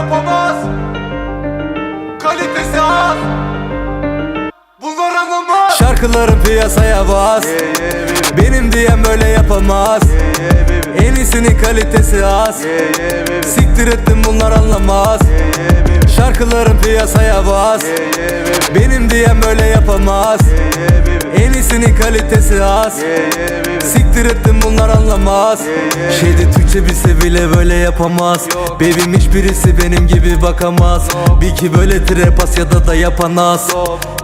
yapamaz. Kalitesi az. Bunlar anlamaz. Şarkılarım piyasaya bas. Benim diyen böyle yapamaz. En iyisinin kalitesi az. Siktir ettim bunlar anlamaz Şarkılarım piyasaya bas. Benim diyen böyle yapamaz. En iyisinin kalitesi az. Siktir ettim bunlar anlamaz. Şeyde Türkçe bilse bile böyle yapamaz. Babym hiçbirisi benim gibi bakamaz. Bil ki böyle trap Asya'da da yapanaz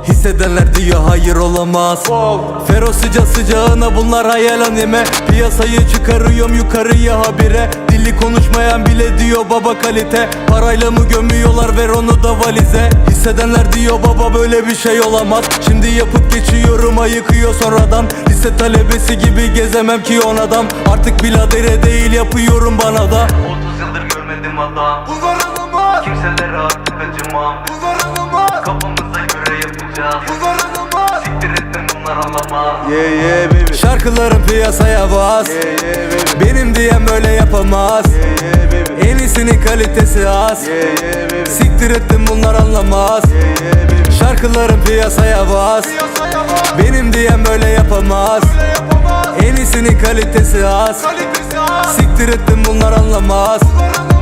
Hissedenler diyor hayır olamaz. Fero sıca sıcağına bunlar hayal anime. Piyasayı çıkarıyorum yukarıya habire. Dili konuşmayan bile diyor baba kalite. Parayla mı gömüyorlar ver onu da valize. Hissedenler diyor baba böyle bir şey olamaz. Şimdi yapıp geçiyorum ayıkıyor sonradan. Lise talebesi gibi gezemem ki on adam. Artık biladere değil yapıyorum bana da. 30 yıldır görmedim adam. Anlamaz Kimselere artık acımam. Bunlar anlamaz Yapacağız Bunlar Siktir anlamaz Yeah yeah baby. Şarkılarım piyasaya bas. Yeah yeah baby. Benim diyen böyle yapamaz. Yeah baby. En iyisinin kalitesi az. Yeah yeah baby. Siktir ettim bunlar anlamaz. Yeah baby. Şarkılarım piyasaya bas. Piyasaya bas. Benim diyen böyle yapamaz. Böyle yapamaz. En iyisinin kalitesi az. Kalitesi az. Siktir ettim bunlar anlamaz. Bunlar anlamaz